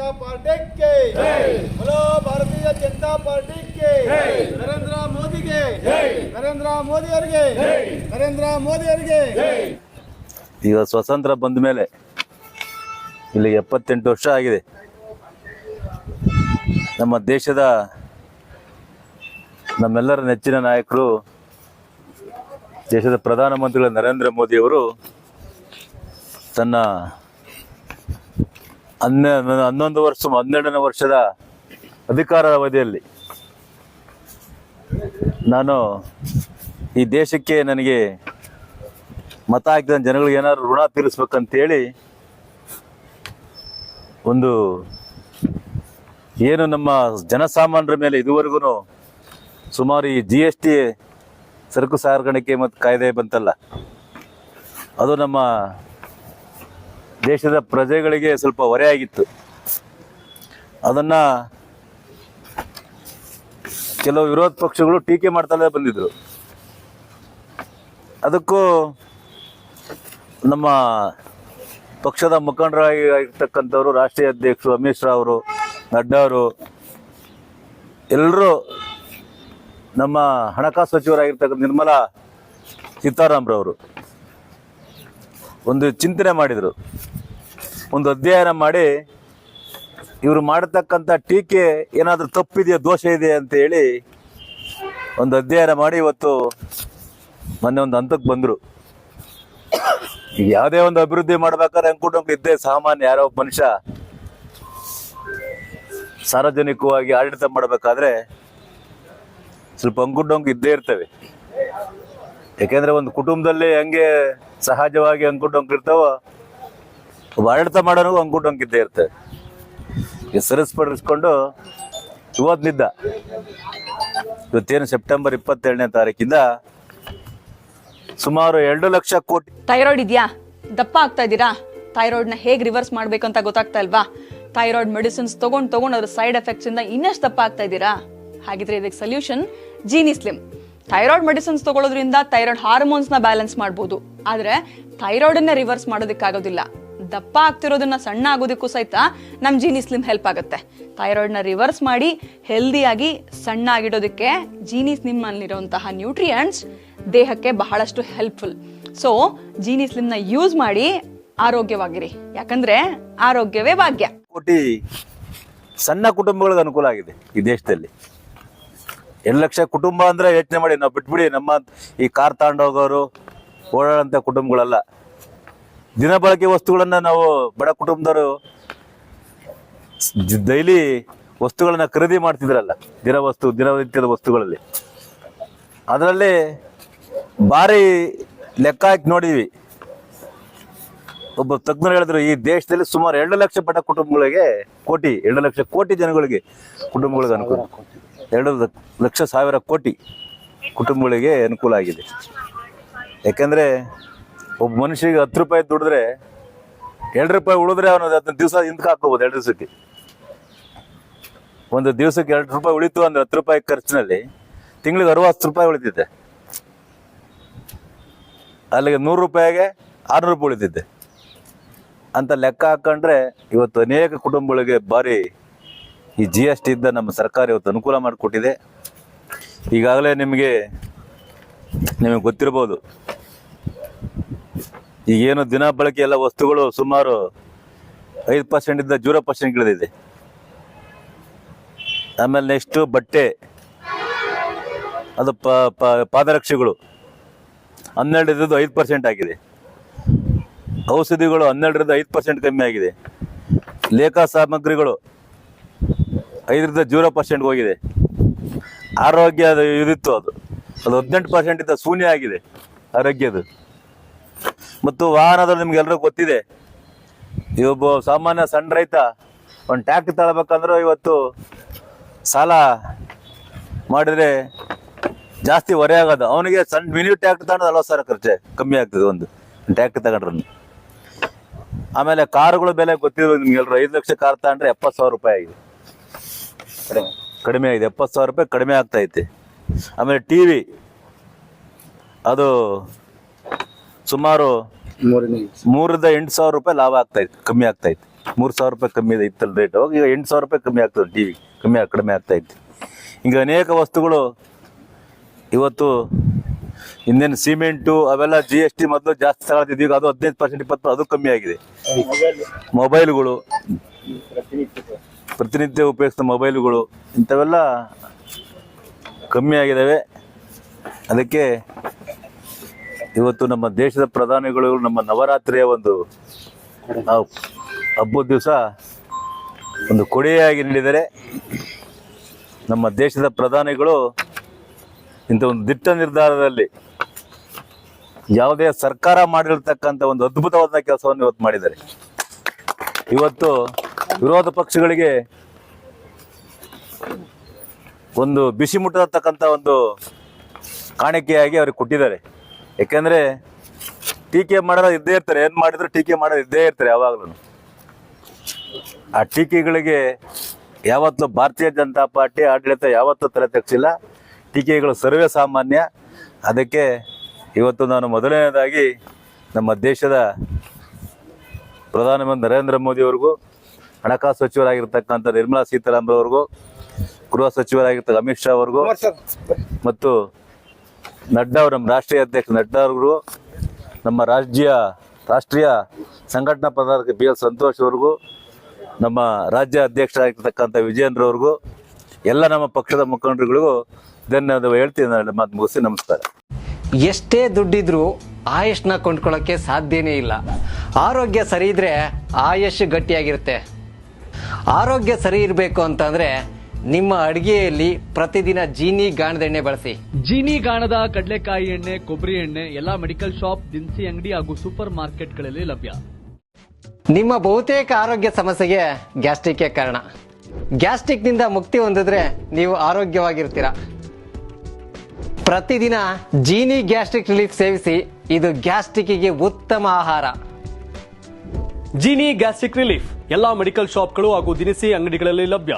जनता party के बोलो Bharatiya Janata party के नरेंद्र मोदी के नरेंद्र मोदी ಅವರಿಗೆ ನರೇಂದ್ರ ಮೋದಿ ಅವರಿಗೆ ಈಗ ಸ್ವತಂತ್ರ ಬಂದ ಮೇಲೆ ಇಲ್ಲಿ ಎಪ್ಪತ್ತೆಂಟು ವರ್ಷ ಆಗಿದೆ ನಮ್ಮ ದೇಶದ ನಮ್ಮೆಲ್ಲರ ನೆಚ್ಚಿನ ನಾಯಕರು ದೇಶದ ಪ್ರಧಾನಮಂತ್ರಿಗಳ ನರೇಂದ್ರ ಮೋದಿಯವರು ತನ್ನ ಹನ್ನೆ, ಹನ್ನೊಂದು ವರ್ಷ, ಹನ್ನೆರಡನೇ ವರ್ಷದ ಅಧಿಕಾರದ ಅವಧಿಯಲ್ಲಿ ನಾನು ಈ ದೇಶಕ್ಕೆ ನನಗೆ ಮತ ಹಾಕಿದ ಜನಗಳಿಗೆ ಏನಾದ್ರು ಋಣ ತೀರಿಸ್ಬೇಕಂತೇಳಿ ಒಂದು ಏನು ನಮ್ಮ ಜನಸಾಮಾನ್ಯರ ಮೇಲೆ ಇದುವರೆಗೂ ಸುಮಾರು ಈ ಜಿ ಎಸ್ ಟಿ ಸರಕು ಸಾಗಾಣಿಕೆ ಮತ್ತು ಕಾಯ್ದೆ ಬಂತಲ್ಲ. ಅದು ನಮ್ಮ ದೇಶದ ಪ್ರಜೆಗಳಿಗೆ ಸ್ವಲ್ಪ ಹೊರೆಯಾಗಿತ್ತು ಅದನ್ನು ಕೆಲವು ವಿರೋಧ ಪಕ್ಷಗಳು ಟೀಕೆ ಮಾಡ್ತಲೇ ಬಂದಿದ್ರು. ಅದಕ್ಕೂ ನಮ್ಮ ಪಕ್ಷದ ಮುಖಂಡರಾಗಿ ಆಗಿರ್ತಕ್ಕಂಥವ್ರು ರಾಷ್ಟ್ರೀಯ ಅಧ್ಯಕ್ಷರು ಅಮಿತ್ ಶಾ ಅವರು, ನಡ್ಡಾ ಅವರು ಎಲ್ಲರೂ ನಮ್ಮ ಹಣಕಾಸು ಸಚಿವರಾಗಿರ್ತಕ್ಕಂಥ ನಿರ್ಮಲಾ ಸೀತಾರಾಮ್ರವರು. ಒಂದು ಚಿಂತನೆ ಮಾಡಿದರು. ಒಂದು ಅಧ್ಯಯನ ಮಾಡಿ ಇವರು ಮಾಡತಕ್ಕಂಥ ಟೀಕೆ ಏನಾದರೂ ತಪ್ಪಿದೆಯಾ, ದೋಷ ಇದೆಯಾ ಅಂತ ಹೇಳಿ ಒಂದು ಅಧ್ಯಯನ ಮಾಡಿ ಇವತ್ತು ಮೊನ್ನೆ ಒಂದು ಹಂತಕ್ಕೆ ಬಂದರು. ಈಗ ಯಾವುದೇ ಒಂದು ಅಭಿವೃದ್ಧಿ ಮಾಡ್ಬೇಕಾದ್ರೆ ಅಂಕುಡೊಂಕು ಇದ್ದೇ ಸಾಮಾನ್ಯ ಯಾರೋ ಒಬ್ಬ ಮನುಷ್ಯ ಸಾರ್ವಜನಿಕವಾಗಿ ಆಡಳಿತ ಮಾಡಬೇಕಾದ್ರೆ ಸ್ವಲ್ಪ ಅಂಕುಡೊಂಕು ಇದ್ದೇ ಇರ್ತವೆ. ಯಾಕೆಂದ್ರೆ ಒಂದು ಕುಟುಂಬದಲ್ಲಿ ಹೆಂಗೆ ಸಹಜವಾಗಿ ಅಂಕುಡೊಂಕು ಇರ್ತಾವೋ ಒಬ್ಬ ಆಡಳಿತ ಮಾಡೋನಿಗೂ ಅಂಕುಡೊಂಕು ಇದ್ದೇ ಇರ್ತವೆ ಹೆಸರಿಸ್ಪಡಿಸ್ಕೊಂಡು ಸರಿಸ್ಪಡಿಸ್ಕೊಂಡು ಇವತ್ತಿನಿದ್ದ ಇವತ್ತೇನು ಸೆಪ್ಟೆಂಬರ್ ಇಪ್ಪತ್ತೇಳನೇ ತಾರೀಕಿಂದ ಸುಮಾರು ಎರಡು ಲಕ್ಷ ಕೋಟಿ ಥೈರಾಯ್ಡ್ ಇದೆಯಾ? ದಪ್ಪ ಆಗ್ತಾ ಇದ್ದೀರಾ? ಥೈರಾಯ್ಡ್ನ ಹೇಗೆ ರಿವರ್ಸ್ ಮಾಡಬೇಕು ಅಂತ ಗೊತ್ತಾಗ್ತಾ ಇಲ್ವಾ? ಥೈರಾಯ್ಡ್ ಮೆಡಿಸಿನ್ಸ್ ತೊಗೊಂಡು ತೊಗೊಂಡು ಅದ್ರ ಸೈಡ್ ಎಫೆಕ್ಟ್ಸ್ ಇಂದ ಇನ್ನಷ್ಟು ದಪ್ಪ ಆಗ್ತಾ ಇದ್ದೀರಾ? ಹಾಗಿದ್ರೆ ಇದಕ್ಕೆ solution Genie slim thyroid medicines ತಗೊಳ್ಳೋದ್ರಿಂದ thyroid ಹಾರ್ಮೋನ್ಸ್ನ ಬ್ಯಾಲೆನ್ಸ್ ಮಾಡ್ಬೋದು. ಆದರೆ ಅನ್ನ ರಿವರ್ಸ್ ಮಾಡೋದಕ್ಕಾಗೋದಿಲ್ಲ ದಪ್ಪ ಆಗ್ತಿರೋದನ್ನ ಸಣ್ಣ ಆಗೋದಕ್ಕೂ ಸಹಿತ ನಮ್ಮ ಜೀನಿ ಸ್ಲಿಮ್ ಹೆಲ್ಪ್ ಆಗುತ್ತೆ. ಥೈರಾಯ್ಡ್ನ ರಿವರ್ಸ್ ಮಾಡಿ ಹೆಲ್ದಿಯಾಗಿ ಸಣ್ಣ ಆಗಿಡೋದಕ್ಕೆ ಜೀನಿ ಸ್ಲಿಮ್ನಲ್ಲಿರುವಂತಹ ನ್ಯೂಟ್ರಿಯೆಂಟ್ಸ್ ದೇಹಕ್ಕೆ ಬಹಳಷ್ಟು ಹೆಲ್ಪ್ಫುಲ್ ಸೊ ಜೀನಿ ಸ್ಲಿಮ್ನ ಯೂಸ್ ಮಾಡಿ ಆರೋಗ್ಯವಾಗಿರಿ. ಯಾಕಂದ್ರೆ ಆರೋಗ್ಯವೇ ಭಾಗ್ಯ. ಕೋಟಿ ಸಣ್ಣ ಕುಟುಂಬಗಳಿಗೆ ಅನುಕೂಲ ಆಗಿದೆ ಈ ದೇಶದಲ್ಲಿ. ಎರಡು ಲಕ್ಷ ಕುಟುಂಬ ಅಂದ್ರೆ ಯೋಚನೆ ಮಾಡಿ, ನಾವು ಬಿಟ್ಬಿಡಿ, ನಮ್ಮ ಈ ಕಾರ್ ತಗೊಂಡೋಗೋರು ಓಡಾಡೋಂಥ ಕುಟುಂಬಗಳಲ್ಲ. ದಿನಬಳಕೆ ವಸ್ತುಗಳನ್ನು ನಾವು ಬಡ ಕುಟುಂಬದವರು ಡೈಲಿ ವಸ್ತುಗಳನ್ನ ಖರೀದಿ ಮಾಡ್ತಿದ್ರಲ್ಲ, ದಿನ ವಸ್ತು, ದಿನನಿತ್ಯದ ವಸ್ತುಗಳಲ್ಲಿ. ಅದರಲ್ಲಿ ಭಾರಿ ಲೆಕ್ಕ ಹಾಕಿ ನೋಡಿದ್ವಿ. ಒಬ್ಬ ತಜ್ಞರು ಹೇಳಿದ್ರು, ಈ ದೇಶದಲ್ಲಿ ಸುಮಾರು ಎರಡು ಲಕ್ಷ ಬಡ ಕುಟುಂಬಗಳಿಗೆ ಕೋಟಿ, ಎರಡು ಲಕ್ಷ ಕೋಟಿ ಜನಗಳಿಗೆ ಕುಟುಂಬಗಳಿಗೆ ಅನುಕೂಲ. ಎರಡು ಲಕ್ಷ ಸಾವಿರ ಕೋಟಿ ಕುಟುಂಬಗಳಿಗೆ ಅನುಕೂಲ ಆಗಿದೆ. ಯಾಕೆಂದ್ರೆ ಒಬ್ಬ ಮನುಷ್ಯಗೆ ಹತ್ತು ರೂಪಾಯಿ ದುಡಿದ್ರೆ ಎರಡು ರೂಪಾಯಿ ಉಳಿದ್ರೆ ಅವನು ಹತ್ತು ದಿವಸ ಹಿಂದಕ್ಕೆ ಹಾಕೋಬೋದು ಎರಡು ದಿವಸಕ್ಕೆ. ಒಂದು ದಿವಸಕ್ಕೆ ಎರಡು ರೂಪಾಯಿ ಉಳಿತು ಅಂದ್ರೆ ಹತ್ತು ರೂಪಾಯಿ ಖರ್ಚಿನಲ್ಲಿ ತಿಂಗಳಿಗೆ ಅರವತ್ತು ರೂಪಾಯಿ ಉಳಿತಿದೆ. ಅಲ್ಲಿಗೆ ನೂರು ರೂಪಾಯಿಗೆ ಆರುನೂರು ರೂಪಾಯಿ ಉಳಿತಿದ್ದೆ ಅಂತ ಲೆಕ್ಕ ಹಾಕೊಂಡ್ರೆ ಇವತ್ತು ಅನೇಕ ಕುಟುಂಬಗಳಿಗೆ ಭಾರಿ ಈ ಜಿ ಎಸ್ ಟಿಯಿಂದ ನಮ್ಮ ಸರ್ಕಾರ ಇವತ್ತು ಅನುಕೂಲ ಮಾಡಿಕೊಟ್ಟಿದೆ. ಈಗಾಗಲೇ ನಿಮಗೆ ನಿಮಗೆ ಗೊತ್ತಿರ್ಬೋದು ಈಗೇನು ದಿನ ಬಳಕೆ ಎಲ್ಲ ವಸ್ತುಗಳು ಸುಮಾರು ಐದು ಪರ್ಸೆಂಟಿಂದ ಜೀರೋ ಪರ್ಸೆಂಟ್ ಇಳಿದಿದೆ ಆಮೇಲೆ ನೆಕ್ಸ್ಟು ಬಟ್ಟೆ, ಅದು ಪ ಪಾದರಕ್ಷೆಗಳು ಹನ್ನೆರಡು ಇದ್ದದ್ದು ಐದು ಪರ್ಸೆಂಟ್ ಆಗಿದೆ. ಔಷಧಿಗಳು ಹನ್ನೆರಡರಿಂದ ಐದು ಪರ್ಸೆಂಟ್ ಕಮ್ಮಿ ಆಗಿದೆ. ಲೇಖಾ ಸಾಮಗ್ರಿಗಳು ಐದರಿಂದ ಜೀರೋ ಪರ್ಸೆಂಟ್ ಹೋಗಿದೆ. ಆರೋಗ್ಯ ಅದು ಇದಿತ್ತು ಅದು. ಅದು ಹದಿನೆಂಟು ಪರ್ಸೆಂಟ್ ಇದ್ದ ಶೂನ್ಯ ಆಗಿದೆ ಆರೋಗ್ಯದು ಮತ್ತು ವಾಹನದಲ್ಲಿ ನಿಮ್ಗೆಲ್ಲರೂ ಗೊತ್ತಿದೆ, ಈ ಒಬ್ಬ ಸಾಮಾನ್ಯ ಸಣ್ಣ ರೈತ ಒಂದು ಟ್ಯಾಕ್ ತಗೋಬೇಕಂದ್ರೆ ಇವತ್ತು ಸಾಲ ಮಾಡಿದರೆ ಜಾಸ್ತಿ ಹೊರೆ ಆಗೋದು. ಅವನಿಗೆ ಸಣ್ಣ ಮಿನಿ ಟ್ಯಾಕ್ಟ್ರಿ ತಗೊಂಡು ನಲ್ವತ್ತು ಸಾವಿರ ಖರ್ಚೆ ಕಮ್ಮಿ ಆಗ್ತದೆ ಒಂದು ಟ್ಯಾಕ್ಟ್ರಿ ತಗೊಂಡ್ರೆ ಆಮೇಲೆ ಕಾರುಗಳು ಬೆಲೆ ಗೊತ್ತಿರೋ ನಿಮ್ಗೆಲ್ಲರೂ ಐದು ಲಕ್ಷ ಕಾರ್ ತಗೊಂಡ್ರೆ ಎಪ್ಪತ್ತು ಸಾವಿರ ರೂಪಾಯಿ ಆಗಿದೆ. ಕಡಿಮೆ ಆಗಿದೆ, ಎಪ್ಪತ್ತು ಸಾವಿರ ರೂಪಾಯಿ ಕಡಿಮೆ ಆಗ್ತಾ ಐತೆ. ಆಮೇಲೆ ಟಿ ವಿ ಅದು ಸುಮಾರು ಮೂರಿಂದ ಎಂಟು ಸಾವಿರ ರೂಪಾಯಿ ಲಾಭ ಆಗ್ತಾ ಇತ್ತು ಕಮ್ಮಿ ಆಗ್ತಾ ಇತ್ತು. ಮೂರು ಸಾವಿರ ರೂಪಾಯಿ ಕಮ್ಮಿ ಇತ್ತಲ್ಲ ರೇಟ್ ಅವಾಗ ಈಗ ಎಂಟು ಸಾವಿರ ರೂಪಾಯಿ ಕಮ್ಮಿ ಆಗ್ತದೆ ಟಿ ವಿ ಕಮ್ಮಿ ಕಡಿಮೆ ಆಗ್ತಾ ಇತ್ತು. ಈಗ ಅನೇಕ ವಸ್ತುಗಳು ಇವತ್ತು ಇನ್ನೇನು ಸಿಮೆಂಟು ಅವೆಲ್ಲ ಜಿ ಎಸ್ ಟಿ ಮೊದಲು ಜಾಸ್ತಿ ತಗೊಳ್ತಿದ್ವಿ ಈಗ ಅದು ಹದಿನೈದು ಪರ್ಸೆಂಟ್ ಇಪ್ಪತ್ತು ಅದು ಕಮ್ಮಿ ಆಗಿದೆ. ಮೊಬೈಲ್ಗಳು ಪ್ರತಿನಿತ್ಯ ಉಪಯೋಗಿಸಿದ ಮೊಬೈಲ್ಗಳು ಇಂಥವೆಲ್ಲ ಕಮ್ಮಿ ಆಗಿದ್ದಾವೆ ಅದಕ್ಕೆ ಇವತ್ತು ನಮ್ಮ ದೇಶದ ಪ್ರಧಾನಿಗಳು ನಮ್ಮ ನವರಾತ್ರಿಯ ಒಂದು ಹಬ್ಬದ ದಿವಸ ಒಂದು ಕೊಡುಗೆಯಾಗಿ ನೀಡಿದರೆ ನಮ್ಮ ದೇಶದ ಪ್ರಧಾನಿಗಳು ಇಂಥ ಒಂದು ದಿಟ್ಟ ನಿರ್ಧಾರದಲ್ಲಿ ಯಾವುದೇ ಸರ್ಕಾರ ಮಾಡಿರ್ತಕ್ಕಂಥ ಒಂದು ಅದ್ಭುತವಾದ ಕೆಲಸವನ್ನು ಇವತ್ತು ಮಾಡಿದ್ದಾರೆ. ಇವತ್ತು ವಿರೋಧ ಪಕ್ಷಗಳಿಗೆ ಒಂದು ಬಿಸಿ ಮುಟ್ಟತಕ್ಕಂಥ ಒಂದು ಕಾಣಿಕೆಯಾಗಿ ಅವ್ರಿಗೆ ಕೊಟ್ಟಿದ್ದಾರೆ. ಯಾಕೆಂದ್ರೆ ಟೀಕೆ ಮಾಡೋರು ಇದ್ದೇ ಇರ್ತಾರೆ. ಏನು ಮಾಡಿದ್ರು ಟೀಕೆ ಮಾಡೋದು ಇದ್ದೇ ಇರ್ತಾರೆ ಯಾವಾಗಲೂ. ಆ ಟೀಕೆಗಳಿಗೆ ಯಾವತ್ತೂ ಭಾರತೀಯ ಜನತಾ ಪಾರ್ಟಿ, ಆಡಳಿತ ಯಾವತ್ತೂ ತಲೆ ತೆಗ್ಸಿಲ್ಲ. ಟೀಕೆಗಳು ಸರ್ವೇ ಸಾಮಾನ್ಯ. ಅದಕ್ಕೆ ಇವತ್ತು ನಾನು ಮೊದಲನೇದಾಗಿ ನಮ್ಮ ದೇಶದ ಪ್ರಧಾನಮಂತ್ರಿ ನರೇಂದ್ರ ಮೋದಿ ಅವ್ರಿಗೂ ಹಣಕಾಸು ಸಚಿವರಾಗಿರ್ತಕ್ಕಂಥ ನಿರ್ಮಲಾ ಸೀತಾರಾಮನ್ ಅವ್ರಿಗೂ ಗೃಹ ಸಚಿವರಾಗಿರ್ತಕ್ಕ ಅಮಿತ್ ಶಾ ಅವ್ರಿಗೂ ಮತ್ತು ನಡ್ಡಾ ಅವರು ನಮ್ಮ ರಾಷ್ಟ್ರೀಯ ಅಧ್ಯಕ್ಷ ನಡ್ಡಾ ಅವ್ರಿಗೂ ನಮ್ಮ ರಾಜ್ಯ ರಾಷ್ಟ್ರೀಯ ಸಂಘಟನಾ ಪದಾರ್ಥ ಬಿ ಎಲ್ ಸಂತೋಷ್ ಅವ್ರಿಗೂ ನಮ್ಮ ರಾಜ್ಯ ಅಧ್ಯಕ್ಷರಾಗಿರ್ತಕ್ಕಂಥ ವಿಜಯೇಂದ್ರವ್ರಿಗೂ ಎಲ್ಲ ನಮ್ಮ ಪಕ್ಷದ ಮುಖಂಡರುಗಳಿಗೂ ಧನ್ಯವಾದ ಹೇಳ್ತೀನಿ ನಾನು ಮಾತು ಮುಗಿಸಿ ನಮಸ್ಕಾರ. ಎಷ್ಟೇ ದುಡ್ಡಿದ್ರೂ ಆಯುಷ್ನ ಕೊಂಡ್ಕೊಳ್ಳೋಕ್ಕೆ ಸಾಧ್ಯನೇ ಇಲ್ಲ. ಆರೋಗ್ಯ ಸರಿ ಇದ್ರೆ ಆಯುಷ್ ಗಟ್ಟಿಯಾಗಿರುತ್ತೆ. ಆರೋಗ್ಯ ಸರಿ ಇರಬೇಕು ಅಂತಂದ್ರೆ ನಿಮ್ಮ ಅಡಿಗೆಯಲ್ಲಿ ಪ್ರತಿದಿನ ಜೀನಿ ಗಾಣದ ಎಣ್ಣೆ ಬಳಸಿ. ಜೀನಿ ಗಾಣದ ಕಡಲೆಕಾಯಿ ಎಣ್ಣೆ ಕೊಬ್ಬರಿ ಎಣ್ಣೆ ಎಲ್ಲಾ ಮೆಡಿಕಲ್ ಶಾಪ್ ದಿನಸಿ ಅಂಗಡಿ ಹಾಗೂ ಸೂಪರ್ ಮಾರ್ಕೆಟ್ಗಳಲ್ಲಿ ಲಭ್ಯ. ನಿಮ್ಮ ಬಹುತೇಕ ಆರೋಗ್ಯ ಸಮಸ್ಯೆಗೆ ಗ್ಯಾಸ್ಟ್ರಿಕ್ ಕಾರಣ. ಗ್ಯಾಸ್ಟ್ರಿಕ್ನಿಂದ ಮುಕ್ತಿ ಹೊಂದಿದ್ರೆ ನೀವು ಆರೋಗ್ಯವಾಗಿರ್ತೀರ. ಪ್ರತಿದಿನ ಜೀನಿ ಗ್ಯಾಸ್ಟ್ರಿಕ್ ರಿಲೀಫ್ ಸೇವಿಸಿ ಇದು ಗ್ಯಾಸ್ಟ್ರಿಕ್ಗೆ ಉತ್ತಮ ಆಹಾರ. ಜೀನಿ ಗ್ಯಾಸ್ಟ್ರಿಕ್ ರಿಲೀಫ್ ಎಲ್ಲಾ ಮೆಡಿಕಲ್ ಶಾಪ್ಗಳು ಹಾಗೂ ದಿನಸಿ ಅಂಗಡಿಗಳಲ್ಲಿ ಲಭ್ಯ.